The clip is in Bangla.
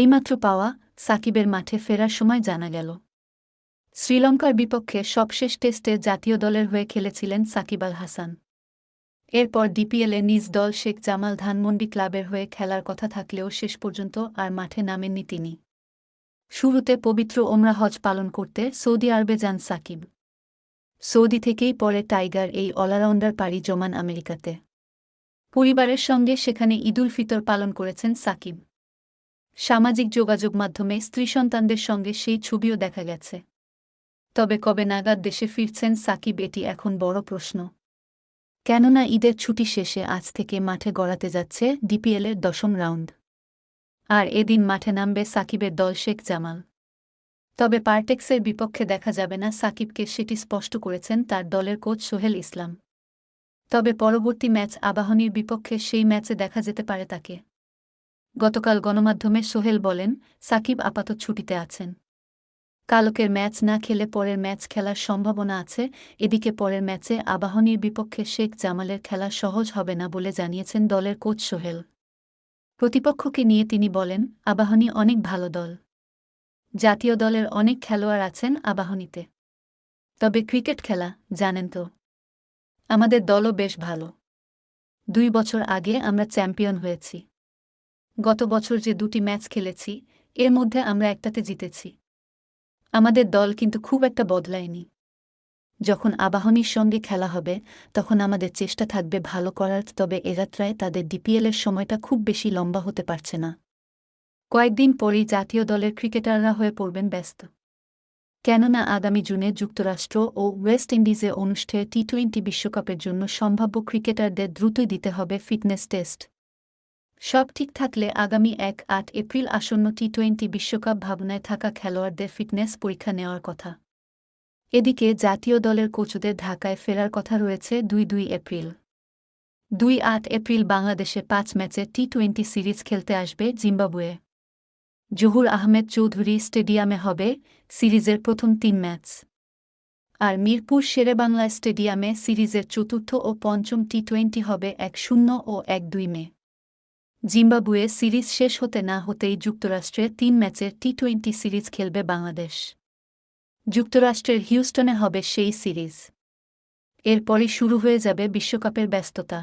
এইমাত্র পাওয়া সাকিবের মাঠে ফেরার সময় জানা গেল। শ্রীলঙ্কার বিপক্ষে সবশেষ টেস্টে জাতীয় দলের হয়ে খেলেছিলেন সাকিব আল হাসান। এরপর ডিপিএলে নিজ দল শেখ জামাল ধানমন্ডি ক্লাবের হয়ে খেলার কথা থাকলেও শেষ পর্যন্ত আর মাঠে নামেননি তিনি। শুরুতে পবিত্র ওমরা হজ পালন করতে সৌদি আরবে যান সাকিব। সৌদি থেকেই পরে টাইগার এই অলরাউন্ডার পাড়ি জমান আমেরিকাতে। পরিবারের সঙ্গে সেখানে ঈদুল ফিতর পালন করেছেন সাকিব। সামাজিক যোগাযোগ মাধ্যমে স্ত্রী সন্তানদের সঙ্গে সেই ছবিও দেখা গেছে। তবে কবে নাগাদ দেশে ফিরছেন সাকিব এটি এখন বড় প্রশ্ন। কেননা ঈদের ছুটি শেষে আজ থেকে মাঠে গড়াতে যাচ্ছে ডিপিএলের দশম রাউন্ড। আর এদিন মাঠে নামবে সাকিবের দল শেখ জামাল। তবে পার্টেক্সের বিপক্ষে দেখা যাবে না সাকিবকে সেটি স্পষ্ট করেছেন তার দলের কোচ সোহেল ইসলাম। তবে পরবর্তী ম্যাচ আবাহনীর বিপক্ষে সেই ম্যাচে দেখা যেতে পারে তাকে। গতকাল গণমাধ্যমে সোহেল বলেন, সাকিব আপাতত ছুটিতে আছেন। কালকের ম্যাচ না খেলে পরের ম্যাচ খেলার সম্ভাবনা আছে, এদিকে পরের ম্যাচে আবাহনীর বিপক্ষে শেখ জামালের খেলা সহজ হবে না বলে জানিয়েছেন দলের কোচ সোহেল। প্রতিপক্ষকে নিয়ে তিনি বলেন, আবাহনী অনেক ভালো দল। জাতীয় দলের অনেক খেলোয়াড় আছেন আবাহনীতে। তবে ক্রিকেট খেলা, জানেন তো। আমাদের দলও বেশ ভালো। দুই বছর আগে আমরা চ্যাম্পিয়ন হয়েছি। গত বছর যে দুটি ম্যাচ খেলেছি, এর মধ্যে আমরা একটাতে জিতেছি। আমাদের দল কিন্তু খুব একটা বদলায়নি। যখন আবাহনীর সঙ্গে খেলা হবে, তখন আমাদের চেষ্টা থাকবে ভালো করার, তবে এরাত্রায় তাদের ডিপিএলের সময়টা খুব বেশি লম্বা হতে পারছে না। কয়েকদিন পরেই জাতীয় দলের ক্রিকেটাররা হয়ে পড়বেন ব্যস্ত। কেননা আগামী জুনে যুক্তরাষ্ট্র ও ওয়েস্ট ইন্ডিজে অনুষ্ঠেয় টি টোয়েন্টি বিশ্বকাপের জন্য সম্ভাব্য ক্রিকেটারদের দ্রুতই দিতে হবে ফিটনেস টেস্ট। সব ঠিক থাকলে আগামী এক আট এপ্রিল আসন্ন টি টোয়েন্টি বিশ্বকাপ ভাবনায় থাকা খেলোয়াড়দের ফিটনেস পরীক্ষা নেওয়ার কথা। এদিকে জাতীয় দলের কোচদের ঢাকায় ফেরার কথা রয়েছে দুই দুই এপ্রিল। দুই আট এপ্রিল বাংলাদেশে পাঁচ ম্যাচে টি টোয়েন্টি সিরিজ খেলতে আসবে জিম্বাবুয়ে। জহুর আহমেদ চৌধুরী স্টেডিয়ামে হবে সিরিজের প্রথম তিন ম্যাচ। আর মিরপুর শেরেবাংলা স্টেডিয়ামে সিরিজের চতুর্থ ও পঞ্চম টি টোয়েন্টি হবে এক শূন্য ও এক দুই মে। জিম্বাবুয়ে সিরিজ শেষ হতে না হতেই যুক্তরাষ্ট্রে তিন ম্যাচের টি টোয়েন্টি সিরিজ খেলবে বাংলাদেশ। যুক্তরাষ্ট্রের হিউস্টনে হবে সেই সিরিজ। এরপরই শুরু হয়ে যাবে বিশ্বকাপের ব্যস্ততা।